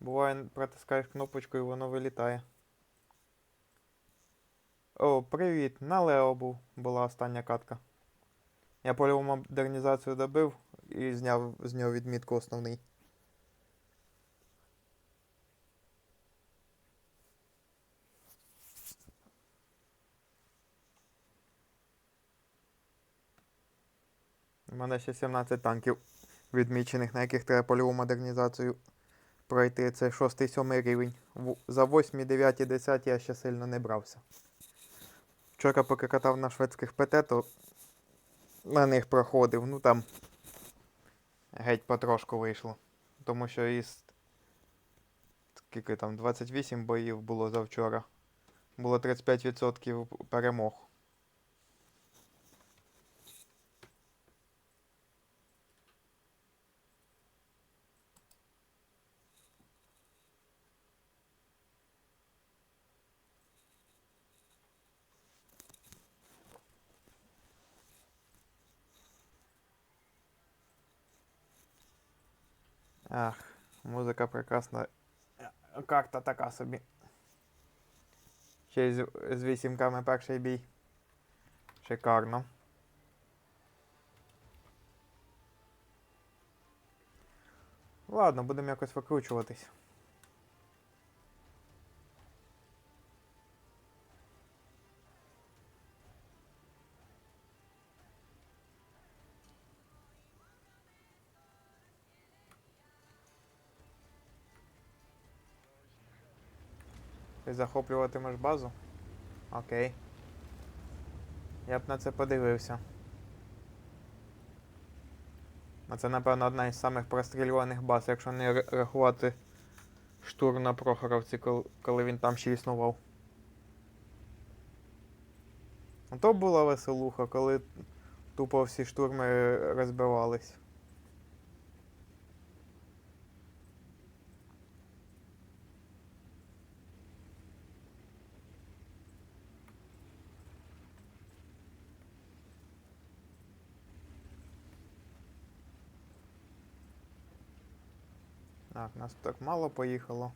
Буває, протискаєш кнопочку і воно вилітає. О, привіт! На Лео був, була остання катка. Я польову модернізацію добив і зняв з нього відмітку основний. У мене ще 17 танків відмічених, на яких треба польову модернізацію пройти. Це 6-7 рівень. За 8, 9, 10 я ще сильно не брався. Вчора поки катав на шведських ПТ, то на них проходив. Ну там геть потрошку вийшло. Тому що із скільки там 28 боїв було завчора. Було 35% перемог. Ах, музика прекрасна. Карта така собі. Ще з вісімками перший бій. Шикарно. Ладно, будемо якось викручуватись. Ти захоплюватимеш базу? Окей. Я б на це подивився. А це, напевно, одна із самих прострілюваних баз, якщо не рахувати штурм на Прохоровці, коли він там ще існував. А То була веселуха, коли тупо всі штурми розбивались. Так, нас так мало поїхало.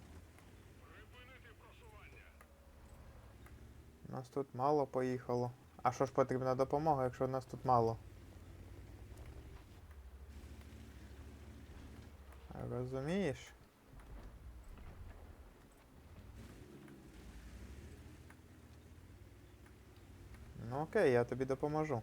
Нас тут мало поїхало. А що ж потрібна допомога, якщо нас тут мало? Розумієш? Ну окей, я тобі допоможу.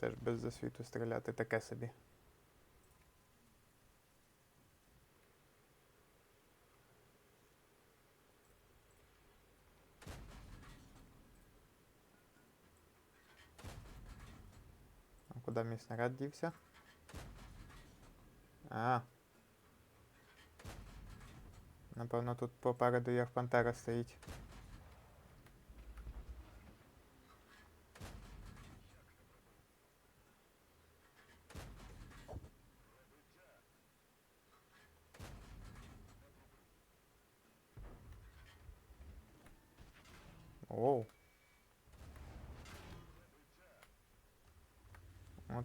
Теж без засвіту стріляти таке собі. А куди мій снаряд дівся? А. Напевно, тут попереду як пантера стоїть.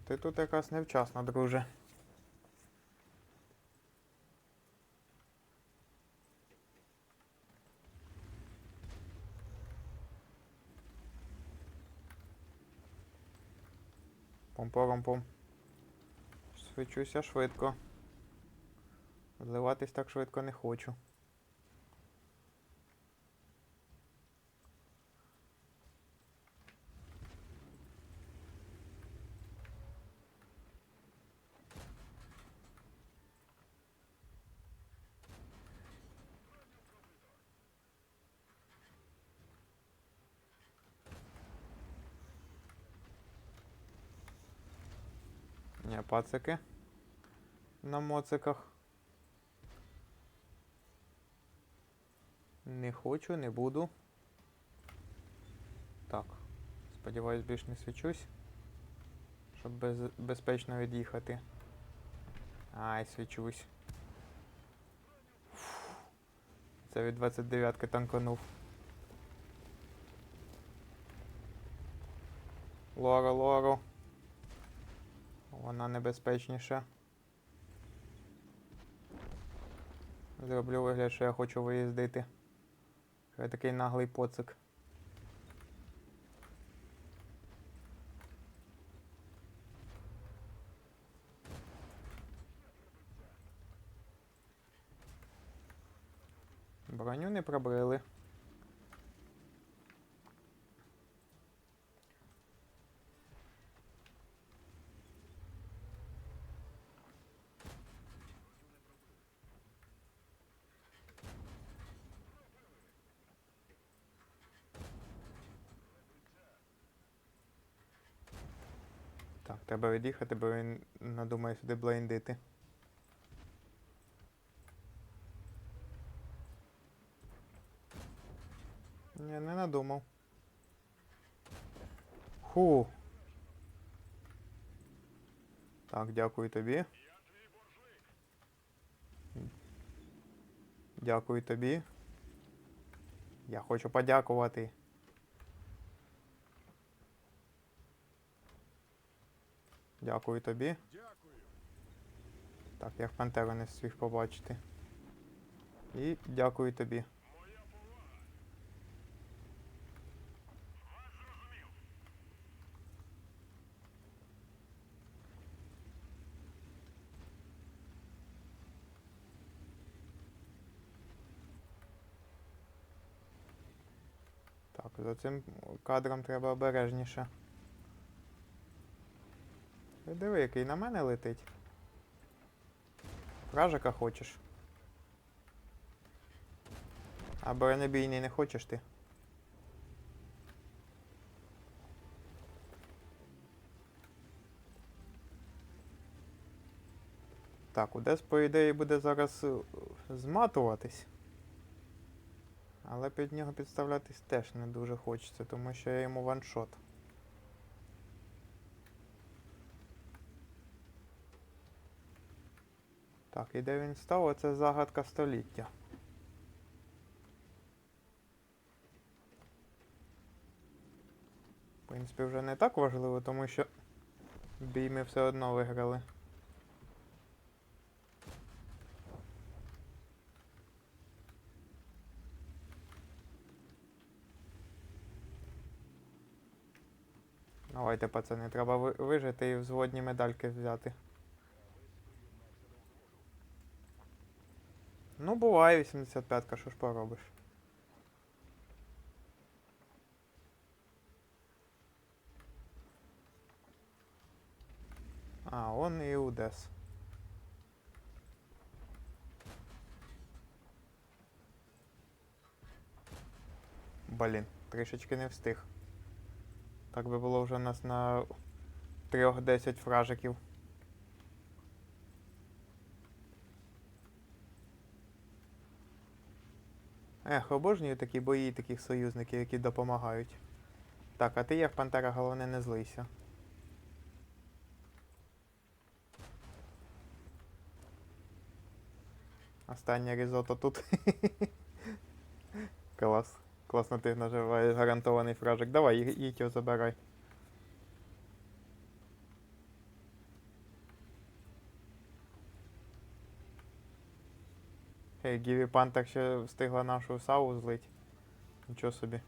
Ти тут якраз невчасно, друже. Пом-пором-пом. Свечуся швидко. Зливатись так швидко не хочу. Пацики. На моциках. Не хочу, не буду. Так. Сподіваюсь, більш не свічусь. Щоб без, безпечно від'їхати. Ай, свічусь. Це від 29-ки танканув. Лоро, лоро. Вона небезпечніша. Зроблю вигляд, що я хочу виїздити. Я такий наглий поцик. Броню не пробрили. Так, треба від'їхати, бо він надумає сюди блейндити. Ні, не надумав. Ху. Так, дякую тобі. Дякую тобі. Я хочу подякувати. Дякую тобі. Дякую. Так, я в пантеру не встиг побачити. І дякую тобі. Моя повага. Так, за цим кадром треба обережніше. Диви, який на мене летить. Вражика хочеш? А бронебійний не хочеш ти? Так, Одес, по ідеї, буде зараз е, зматуватись. Але під нього підставлятись теж не дуже хочеться, тому що я йому ваншот. Так, і де він став? Оце загадка століття. В принципі, вже не так важливо, тому що бій ми все одно виграли. Давайте, пацани, треба вижити і взводні медальки взяти. Ну, буває 85-ка, що ж поробиш. А, он і Удес. Блін, трішечки не встиг. Так би було вже у нас на 3-10 фражиків. Ех, обожнюю такі бої таких союзників, які допомагають. Так, а ти як пантера, головне не злийся. Останнє різото тут. Клас. Класно ти наживаєш гарантований фражик. Давай, їдь його забирай. Хей, Гіві Пантер ще встигла нашу саву злить. Нічого собі.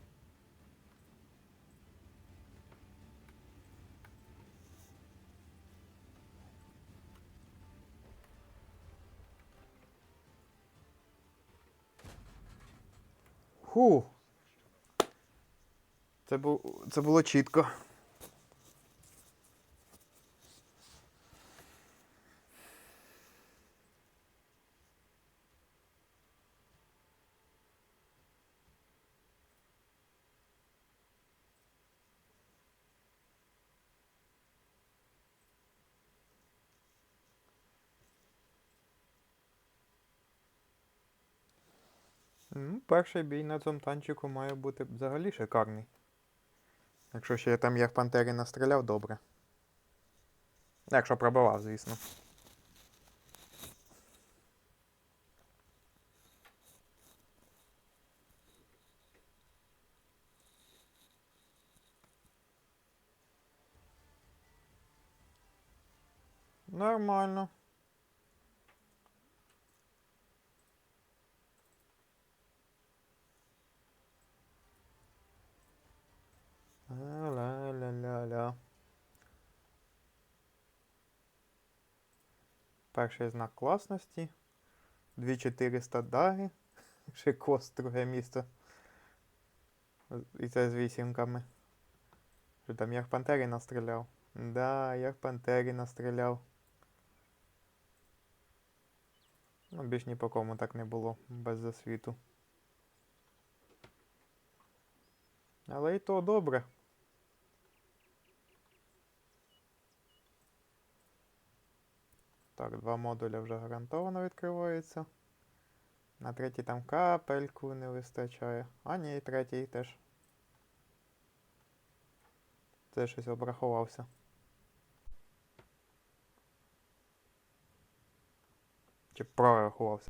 Ху. Це, бу... це було чітко. Ну, перший бій на цьому танчику має бути взагалі шикарний. Якщо ще я там як пантері настріляв, добре. Якщо пробивав, звісно. Нормально. Перший знак класності. 2400 дари. Ще кост друге місце. І це з вісімками. Що там я в Пантері настріляв? Да, я в Пантері настріляв. Ну, більш ні по кому так не було, без засвіту. Але і то добре. Так, два модуля вже гарантовано відкриваються. На третій там капельку не вистачає. А ні, третій теж. Це щось обрахувався. Чи прорахувався.